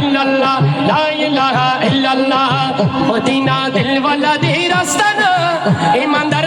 ইল্লাল্লাহ লা ইলাহা ইল্লাল্লাহ। মদিনা দিলওয়ালা দি রাস্তা না ইমানদার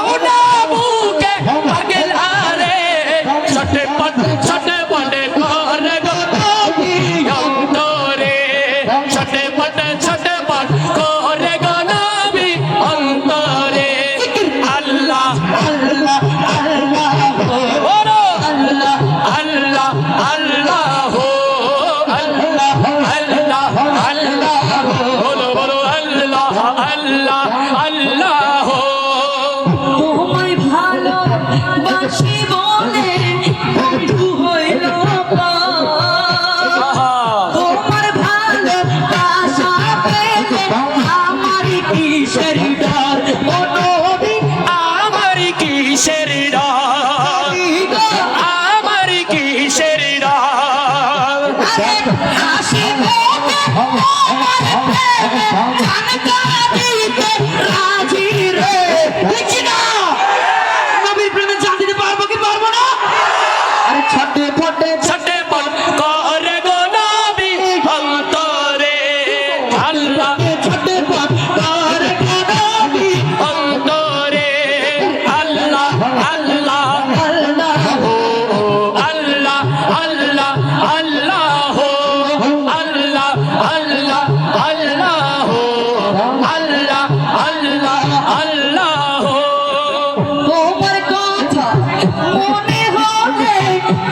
মনে হবে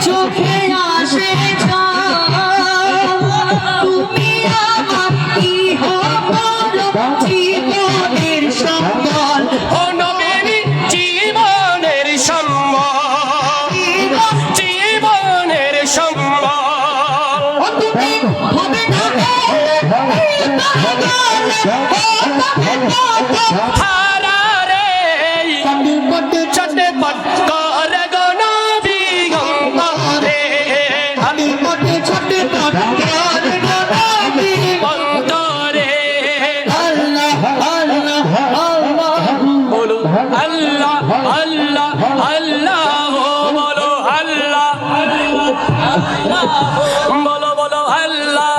চোখে আসে তুমি আমার কি জীবনের সম্বল। ও নবেরি জীবনের সম্বল। জীবনের করে বলো বলো আল্লাহ।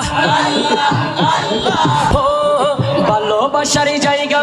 ভালোবাসার জায়গা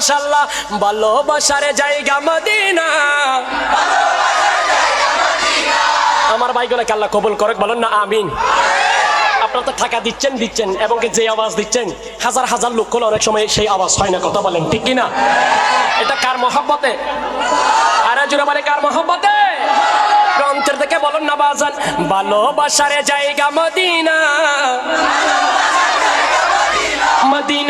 মাশাল্লাহ ভালোবাসার জায়গা মদিনা। আমার ভাইগুলোকে কাল্লা কবুল করে বলেন না, আমিন। আপনার তো টাকা দিচ্ছেন দিচ্ছেন, এবং যে আওয়াজ দিচ্ছেন, হাজার হাজার লোক হলে অনেক সময় সেই আওয়াজ হয় না, কথা বলেন, ঠিক কিনা? এটা কার মহব্বতে? আর জোরে মানে কার মহব্বতে? প্রান্তের থেকে বলেন না, বাজান, ভালোবাসার জায়গা মদিনা। মদিনা।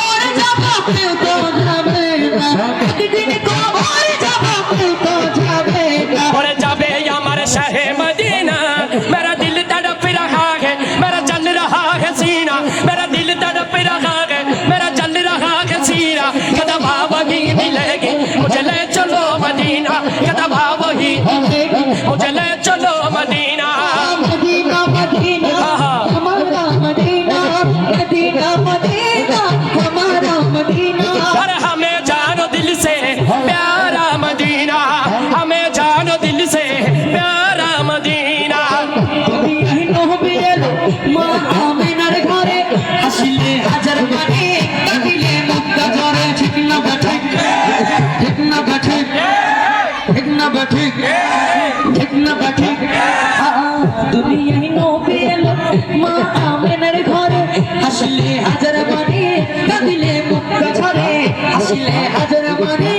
আসলে হাজার মানি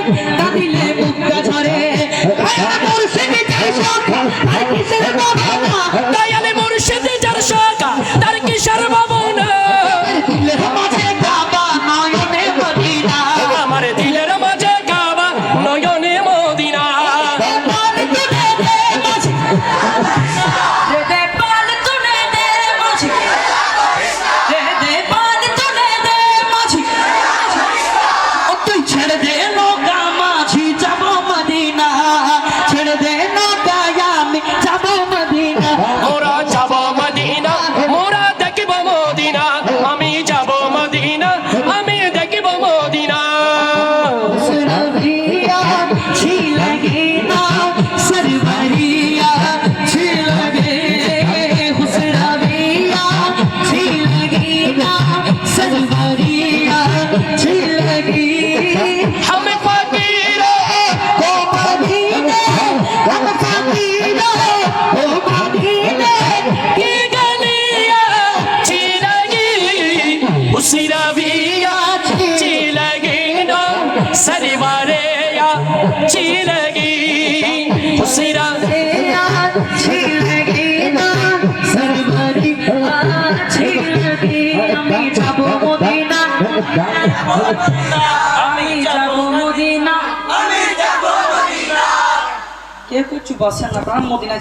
কে কিছু বসে না প্রাণ মদিনা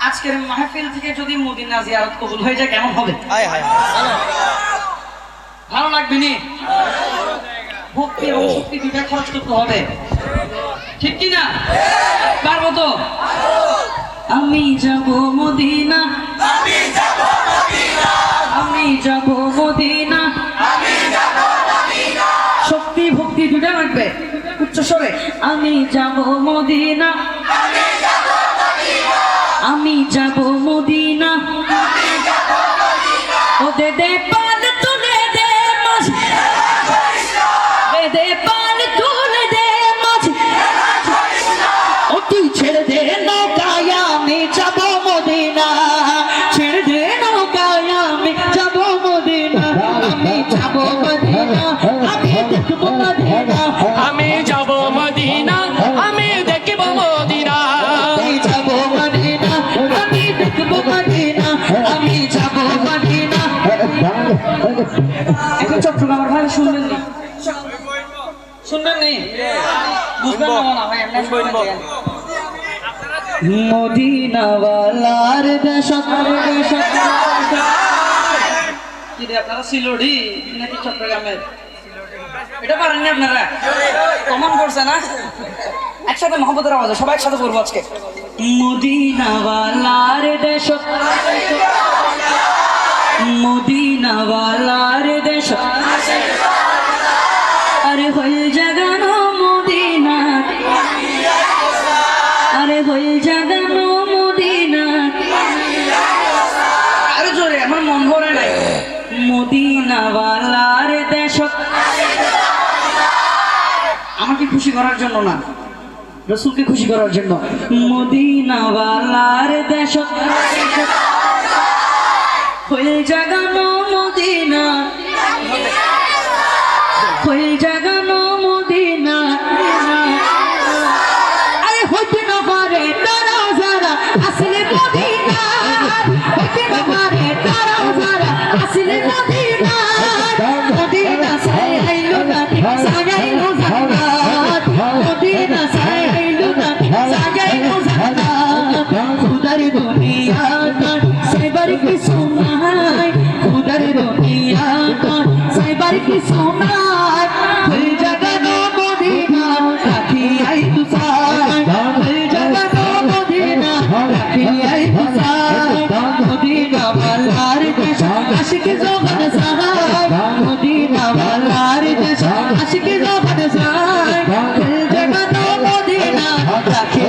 আজকের মাহফিল থেকে যদি মদিনা জিয়ারত কবুল হয়ে যায় কেমন হবে? ভালো লাগবে নি? ভক্তি এবং শক্তি দিতে খরচ করতে হবে। ঠিক কিনা পারব তো আমি যাব মদিনা। আমি যাব মদিনা। আমি যাব মদিনা। আমি যাব মদিনা। শক্তি ভক্তি দুটো লাগবে। উচ্চ স্বরে। আমি যাব মদিনা। আমি যাব মদিনা। আমি যাব মদিনাওয়ালার দেশত আপনারা সিলোডি একসাথে মোহাম্মদের আওয়াজ সবাই একসাথে করব আজকে। মদিনাওয়ালার দেশ মদিনাওয়ালার দেশ আরে হয়ে মদিনাওয়ালার আমাকে খুশি করার জন্য না, রসুলকে খুশি করার জন্য। মদিনাওয়ালার দেশ। হয়ে জাগানো মদিনা। হয়ে জাগ সোনার খুদার রকিয়া কর সাইবার কি সোনার হল মদিনা রাখি